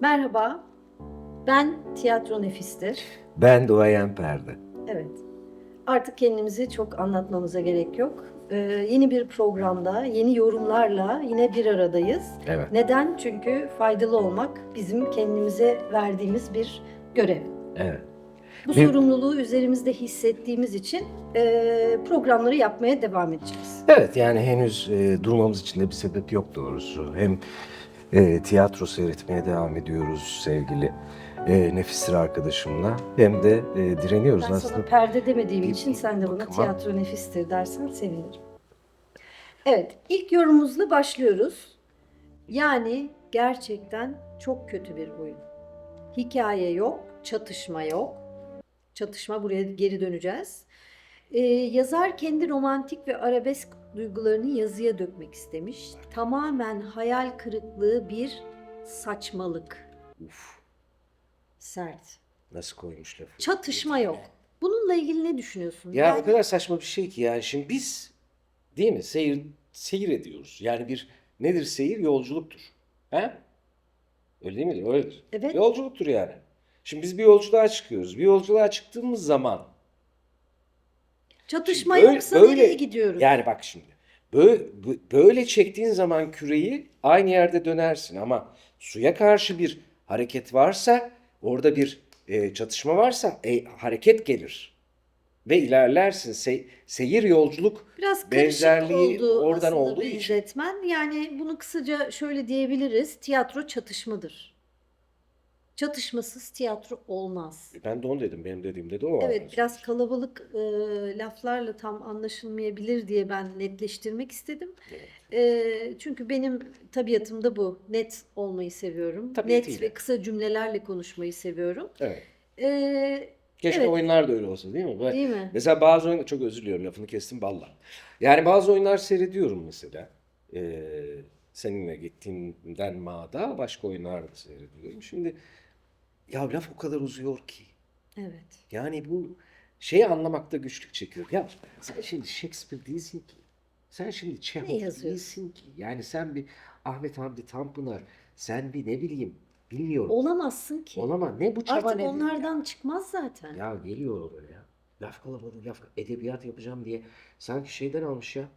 Merhaba, ben Tiyatro Nefis'tir. Ben Duayen Perde. Evet, artık kendimizi çok anlatmamıza gerek yok. Ee, yeni bir programda, yeni yorumlarla yine bir aradayız. Evet. Neden? Çünkü faydalı olmak bizim kendimize verdiğimiz bir görev. Evet. Bu Bir- sorumluluğu üzerimizde hissettiğimiz için e, programları yapmaya devam edeceğiz. Evet yani henüz e, durmamız için de bir sebep yok doğrusu. Hem e, tiyatro seyretmeye devam ediyoruz sevgili e, Nefisir arkadaşımla. Hem de e, direniyoruz Ben aslında. sana perde demediğim bir- için sen de bana bakıma- tiyatro nefistir dersen sevinirim. Evet, ilk yorumumuzla başlıyoruz. Yani gerçekten çok kötü bir oyun. Hikaye yok, çatışma yok. Çatışma buraya geri döneceğiz. Ee, yazar kendi romantik ve arabesk duygularını yazıya dökmek istemiş. Tamamen hayal kırıklığı bir saçmalık. Uf, Sert. nasıl koymuş lafı. Çatışma yok. Bununla ilgili ne düşünüyorsun? Ya Yani- o kadar saçma bir şey ki yani şimdi biz değil mi seyir seyir ediyoruz. Yani bir nedir seyir? Yolculuktur. He? Öyle değil mi? Öyledir. Evet. Yolculuktur yani. Şimdi biz bir yolculuğa çıkıyoruz. Bir yolculuğa çıktığımız zaman Çatışma böyle- yoksa böyle- nereye gidiyoruz? yani bak şimdi böyle, böyle çektiğin zaman küreyi aynı yerde dönersin ama suya karşı bir hareket varsa orada bir e, çatışma varsa e, hareket gelir ve ilerlersin. Se- seyir yolculuk Biraz benzerliği oldu oradan olduğu için. Yani bunu kısaca şöyle diyebiliriz. Tiyatro çatışmadır. Çatışmasız tiyatro olmaz. Ben de onu dedim. Benim dediğimde de o var. Evet biraz kalabalık e, laflarla tam anlaşılmayabilir diye ben netleştirmek istedim. E, çünkü benim tabiatımda bu. Net olmayı seviyorum. Net Tabiatıyla. ve kısa cümlelerle konuşmayı seviyorum. Evet. E, Keşke Evet. oyunlar da öyle olsa değil mi? Değil mi? Mesela bazı oyunlar, çok özür diliyorum lafını kestim balla. Yani bazı oyunlar seyrediyorum mesela. Ee, seninle gittiğimden mağda başka oyunlar da seyrediyorum. Şimdi ya laf o kadar uzuyor ki. Evet. Yani bu şeyi anlamakta güçlük çekiyorum. Ya sen şimdi Shakespeare değilsin ki. Sen şimdi Ne Chekhov yazıyorsun? değilsin ki. Yani sen bir Ahmet Hamdi Tanpınar, sen bir ne bileyim bilmiyorum. Olamazsın ki. Olama ne bu çaba Artık ya? onlardan çıkmaz zaten. Ya geliyor böyle ya. Laf kalabalığı, laf edebiyat yapacağım diye. Sanki şeyden almış ya.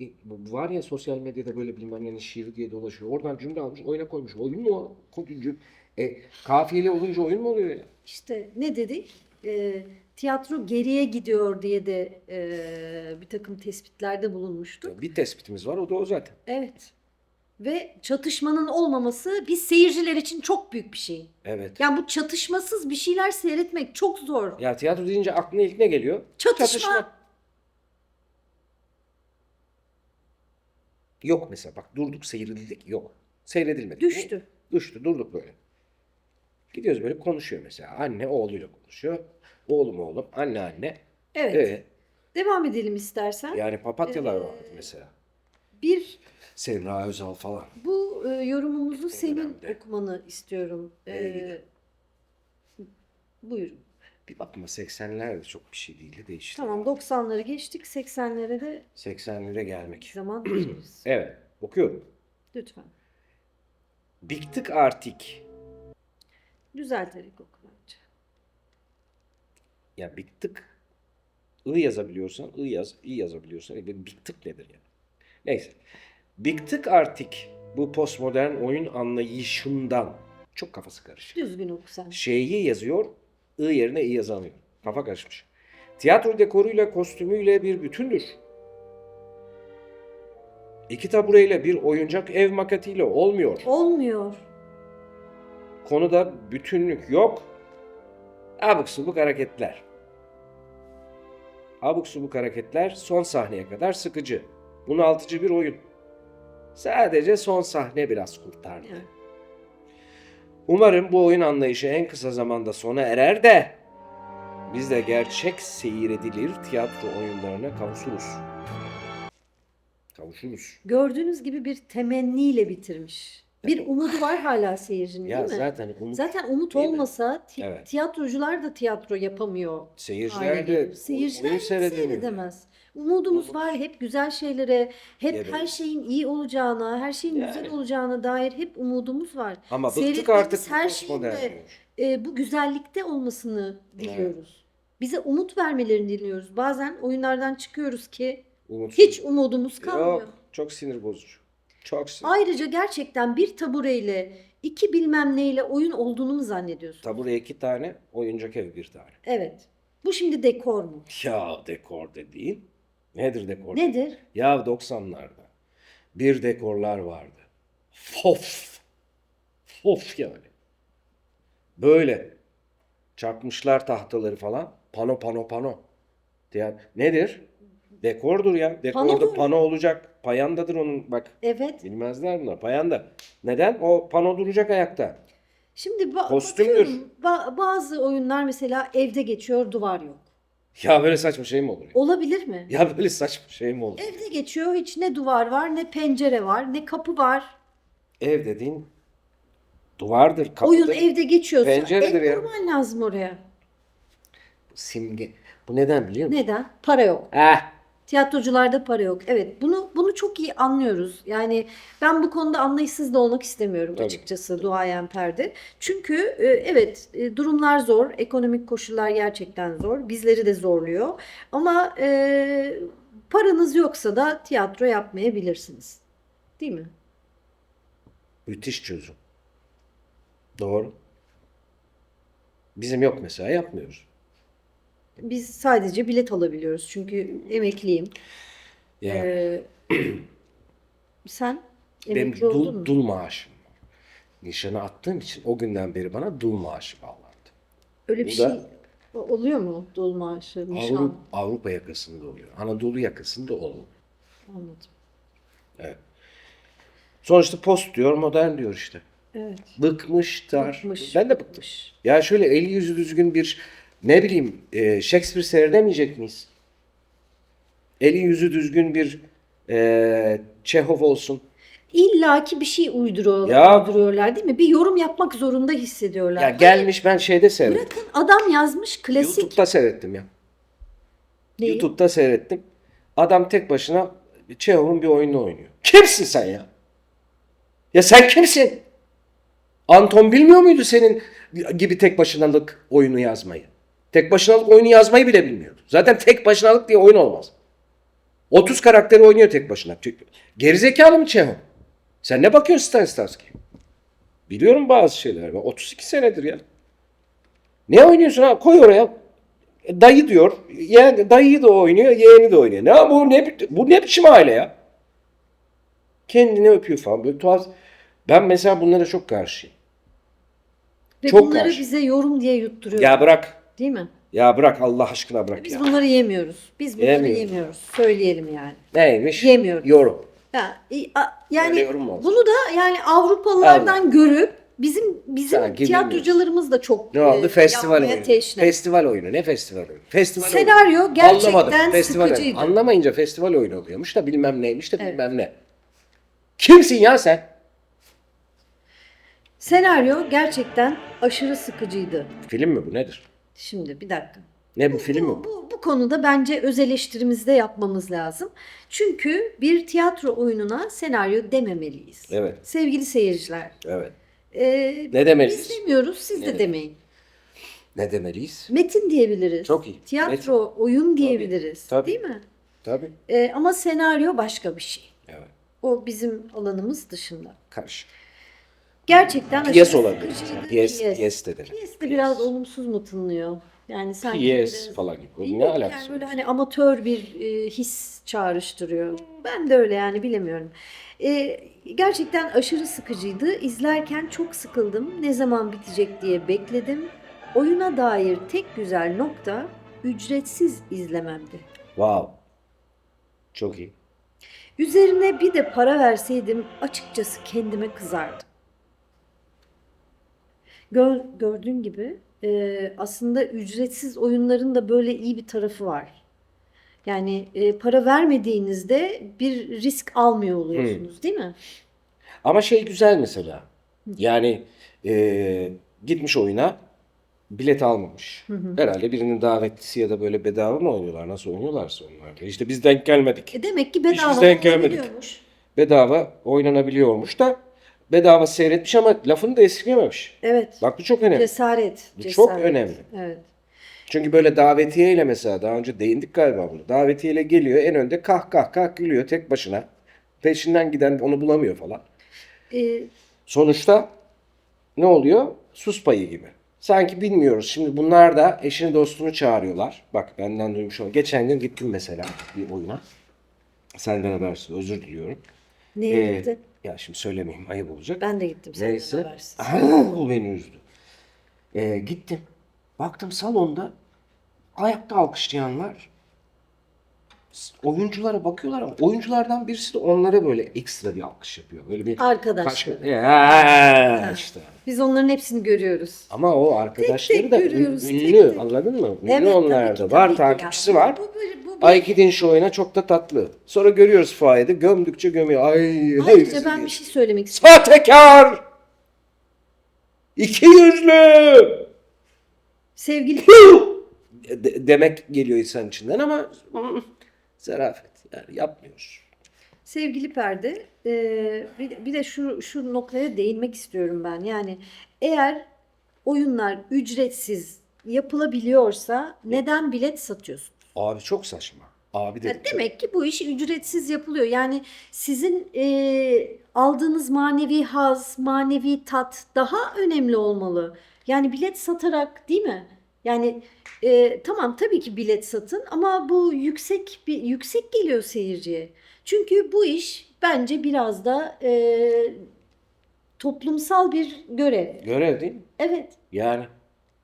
E, Var ya sosyal medyada böyle bilmem ne şiir diye dolaşıyor. Oradan cümle almış, oyuna koymuş. Oyun mu o? E, kafiyeli olunca oyun mu oluyor ya? İşte ne dedik? Ee, tiyatro geriye gidiyor diye de e, bir takım tespitlerde bulunmuştuk. Bir tespitimiz var, o da o zaten. Evet. Ve çatışmanın olmaması biz seyirciler için çok büyük bir şey. Evet. Yani bu çatışmasız bir şeyler seyretmek çok zor. Ya tiyatro deyince aklına ilk ne geliyor? Çatışma. Yok mesela bak durduk seyredildik yok. Seyredilmedi. Düştü. Düştü durduk böyle. Gidiyoruz böyle konuşuyor mesela. Anne oğluyla konuşuyor. Oğlum oğlum, anne anne. Evet. Evet. Devam edelim istersen. Yani papatyalar Ee, vardı mesela. Bir Semra Özal falan. bu e, yorumumuzu senin dönemde. okumanı istiyorum. Ee, buyurun. Bir bakıma 80'ler de çok bir şey değildi değişti. Tamam 90'ları geçtik 80'lere de 80'lere bir gelmek. zaman geçeriz. Evet okuyorum. Lütfen. Bıktık artık. Düzelterek oku bence. Ya bıktık. I yazabiliyorsan I yaz, I yazabiliyorsan I. Bıktık nedir ya? Neyse. Bıktık artık bu postmodern oyun anlayışından. Çok kafası karışık. Düzgün oku sen. Şeyi yazıyor, I yerine I yazamıyor. Kafa karışmış. Tiyatro dekoruyla, kostümüyle bir bütündür. İki tabureyle bir oyuncak ev maketiyle olmuyor. Olmuyor. Konuda bütünlük yok. Abuk subuk hareketler. Abuk subuk hareketler son sahneye kadar sıkıcı. Bunaltıcı bir oyun. Sadece son sahne biraz kurtardı. Yani. Umarım bu oyun anlayışı en kısa zamanda sona erer de biz de gerçek seyredilir tiyatro oyunlarına kavuşuruz. Kavuşuruz. Gördüğünüz gibi bir temenniyle bitirmiş. Bir umudu var hala seyircinin Ya değil mi? zaten umut Zaten umut Değil mi? olmasa ti- Evet. tiyatrocular da tiyatro yapamıyor. seyirciler de gelir. Seyirciler hiç seyredemez. Umudumuz var hep güzel şeylere, hep Evet. her şeyin iyi olacağına, her şeyin güzel Yani. olacağına dair hep umudumuz var. Ama bıktık Seyrettiğimiz artık her şeyin postmodern de diyor. e, bu güzellikte olmasını diliyoruz. Bize umut vermelerini diliyoruz. Bazen oyunlardan çıkıyoruz ki Umutsuz. hiç umudumuz kalmıyor. Yok, çok sinir bozucu. Çok sinir. Ayrıca gerçekten bir tabureyle, iki bilmem neyle oyun olduğunu mu zannediyorsun? Tabure iki tane, oyuncak ev bir tane. Evet. Bu şimdi dekor mu? Ya dekor dediğin. Nedir dekor? Nedir? Ya 90'larda bir dekorlar vardı. Fof. Fof yani. Böyle çakmışlar tahtaları falan. Pano pano pano. Ya nedir? Dekordur ya. Dekorda Panodur. pano olacak. Payandadır onun bak. Evet. Bilmezler bunlar. Payanda. Neden? O pano duracak ayakta. Şimdi ba- Kostümdür. bakıyorum, ba- bazı oyunlar mesela evde geçiyor, duvar yok. Ya böyle saçma şey mi olur? Ya, Olabilir mi? ya böyle saçma şey mi olur? Evde geçiyor, hiç ne duvar var, ne pencere var, ne kapı var. Ev dediğin duvardır, kapıdır. Oyun evde geçiyorsa penceredir ya. kurman lazım oraya. Simge. Bu neden biliyor musun? Neden? Para yok. Eh. Tiyatrocularda para yok. Evet, bunu çok iyi anlıyoruz. Yani ben bu konuda anlayışsız da olmak istemiyorum Tabii. açıkçası duayen perde. Çünkü e, evet e, durumlar zor, ekonomik koşullar gerçekten zor. Bizleri de zorluyor. Ama e, paranız yoksa da tiyatro yapmayabilirsiniz. Değil mi? Müthiş çözüm. Doğru. Bizim yok mesela yapmıyoruz. Biz sadece bilet alabiliyoruz. Çünkü emekliyim. Yani Ee, sen benim emekli oldun dul, mu? dul maaşım var. Nişanı attığım için o günden beri bana dul maaşı bağlandı. Öyle bir Bu şey da- oluyor mu? Dul maaşı, nişan. Avrupa, Avrupa yakasında oluyor. Anadolu yakasında olmuyor. Anladım. Sonuçta post diyor, modern diyor işte. Evet. Bıkmışlar. Bıkmış, Ben de bıktım. bıkmış. Ya şöyle eli yüzü düzgün bir ne bileyim e, Shakespeare seyredemeyecek miyiz? Eli yüzü düzgün bir e, Çehov olsun. İlla ki bir şey uyduruyor, Ya- uyduruyorlar değil mi? Bir yorum yapmak zorunda hissediyorlar. Ya gelmiş ben şeyde seyrettim. Bırakın adam yazmış klasik. YouTube'da seyrettim ya. Neyi? YouTube'da seyrettim. Adam tek başına Çehov'un bir oyununu oynuyor. Kimsin sen ya? Ya sen kimsin? Anton bilmiyor muydu senin gibi tek başınalık oyunu yazmayı? Tek başınalık oyunu yazmayı bile bilmiyordu. Zaten tek başınalık diye oyun olmaz. 30 karakteri oynuyor tek başına. Gerizekalı mı Çehov? Sen ne bakıyorsun Stanislavski? Biliyorum bazı şeyler. Ben 32 senedir ya. Ne oynuyorsun ha? Koy oraya. E, Dayı diyor. Yani dayıyı da oynuyor, yeğeni de oynuyor. Ne bu ne bu ne biçim aile ya? Kendini öpüyor falan böyle tuhaf. Ben mesela bunlara çok karşıyım. Ve çok bunları karşı. bize yorum diye yutturuyor. Ya bırak. Değil mi? Ya bırak Allah aşkına bırak Biz ya. bunları yemiyoruz. Biz bunları Yemiyoruz. yemiyoruz. Söyleyelim yani. Neymiş? Yemiyoruz. Yorum. Ya, i- a- yani yorum olsun? bunu da yani Avrupalılardan görüp bizim bizim Sanki tiyatrocularımız da çok Ne oldu? e, Festival yapmaya oyunu. teşne. Festival oyunu. Ne festival oyunu? Festival oyunu. Senaryo gerçekten Anlamadım. Festival oyunu. sıkıcıydı. Anlamayınca festival oyunu oluyormuş da bilmem neymiş de Evet. bilmem ne. Kimsin ya sen? Senaryo gerçekten aşırı sıkıcıydı. Film mi bu nedir? Şimdi bir dakika. Ne bu film mi Bu, bu? bu, bu konuda bence öz eleştirimizde yapmamız lazım. Çünkü bir tiyatro oyununa senaryo dememeliyiz. Evet. Sevgili seyirciler. Evet. e, Ne demeliyiz? Biz demiyoruz, siz de Evet. demeyin. Ne demeliyiz? Metin diyebiliriz. Çok iyi. Tiyatro, oyun diyebiliriz. Tabii. Değil mi? Tabii. E, ama senaryo başka bir şey. Evet. O bizim alanımız dışında. Karşı. Gerçekten Piyes aşırı olabilir. sıkıcıydı. Piyes, Piyes. piyes de denir. Piyes de biraz olumsuz mu tınlıyor? Yani sanki Piyes biraz- falan gibi. Yok, Ne yani alakası böyle var? hani amatör bir e, his çağrıştırıyor. Ben de öyle yani bilemiyorum. E, gerçekten aşırı sıkıcıydı. İzlerken çok sıkıldım. Ne zaman bitecek diye bekledim. Oyuna dair tek güzel nokta ücretsiz izlememdi. Wow. Çok iyi. Üzerine bir de para verseydim açıkçası kendime kızardım. Gör, gördüğün gibi e, aslında ücretsiz oyunların da böyle iyi bir tarafı var. Yani e, para vermediğinizde bir risk almıyor oluyorsunuz değil mi? Ama şey güzel mesela. Yani e, gitmiş oyuna bilet almamış. Herhalde birinin davetlisi ya da böyle bedava mı oynuyorlar? Nasıl oynuyorlarsa onlar. İşte biz denk gelmedik. E demek ki Hiç bedava biz denk gelmedik. Bedava oynanabiliyormuş da bedava seyretmiş ama lafını da esirgememiş. Evet. Bak bu çok önemli. Cesaret. Bu cesaret. çok önemli. Evet. Çünkü böyle davetiyeyle mesela daha önce değindik galiba bunu. Davetiyeyle geliyor en önde kah kah kah gülüyor tek başına. Peşinden giden onu bulamıyor falan. Ee, Sonuçta ne oluyor? Sus payı gibi. Sanki bilmiyoruz. Şimdi bunlar da eşini dostunu çağırıyorlar. Bak benden duymuş ol. Geçen gün gittim mesela bir oyuna. Senden habersiz özür diliyorum. neye Ee? Ya şimdi söylemeyeyim ayıp olacak. Ben de gittim. senden Neyse. habersiz. Bu beni üzdü. Ee, gittim. Baktım salonda ayakta alkışlayan var. S- Oyunculara bakıyorlar ama oyunculardan birisi de onlara böyle ekstra bir alkış yapıyor. Böyle bir Arkadaşlar. Ya, işte. Biz onların hepsini görüyoruz. Ama o arkadaşları tek da ün- görüyoruz, tek ünlü tek. anladın mı? Ünlü Evet, tabii onlar ki, da. tabii Var ki takipçisi var. Bu, bu, bu, Ay gidin şu oyuna çok da tatlı. Sonra görüyoruz fuayede gömdükçe gömüyor. Ay Ayrıca ben bir şey söylemek istiyorum. Sahtekar! İki yüzlü! Sevgili De- demek geliyor insan içinden ama zarafet. Yani yapmıyoruz. Sevgili Perde, e, bir, bir de şu şu noktaya değinmek istiyorum ben. Yani eğer oyunlar ücretsiz yapılabiliyorsa neden bilet satıyorsun? Abi çok saçma. Abi Ya de demek ki bu iş ücretsiz yapılıyor. Yani sizin e, aldığınız manevi haz, manevi tat daha önemli olmalı. Yani bilet satarak değil mi? Yani e, tamam tabii ki bilet satın ama bu yüksek bir yüksek geliyor seyirciye. Çünkü bu iş bence biraz da e, toplumsal bir görev. görev değil mi? Evet. Yani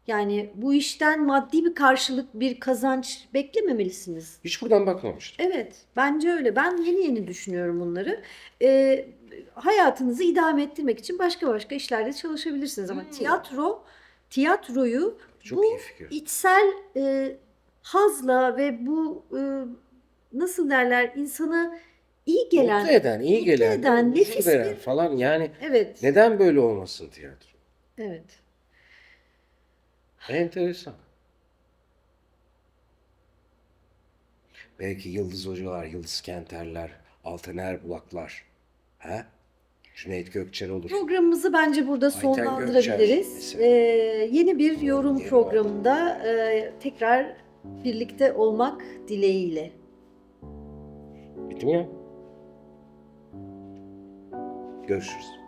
Yani bu işten maddi bir karşılık, bir kazanç beklememelisiniz. hiç buradan bakmamıştım. Evet, bence öyle. Ben yeni yeni düşünüyorum bunları. Ee, hayatınızı idame ettirmek için başka başka işlerde çalışabilirsiniz ama tiyatro, tiyatroyu Çok bu iyi fikir. içsel e, hazla ve bu e, nasıl derler insana iyi gelen, mutlu eden, iyi mutlu gelen, eden, nefis veren bir- falan yani evet, neden böyle olmasın tiyatro? evet. Enteresan. Belki Yıldız Hocalar, Yıldız Kenterler, Altan Erbulaklar. He? Cüneyt Gökçer olur. Programımızı bence burada Ayten sonlandırabiliriz. Ee, yeni bir yorum Yeni programında e, tekrar birlikte olmak dileğiyle. Bitti mi ya? Görüşürüz.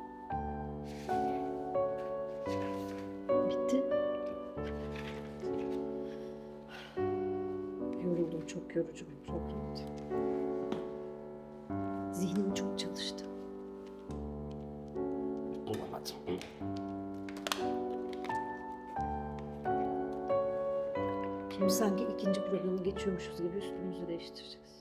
Çok yorucu bir programdı. Zihnim çok çalıştı. Bulamadım. Şimdi sanki ikinci programı geçiyormuşuz gibi üstümüzü değiştireceğiz.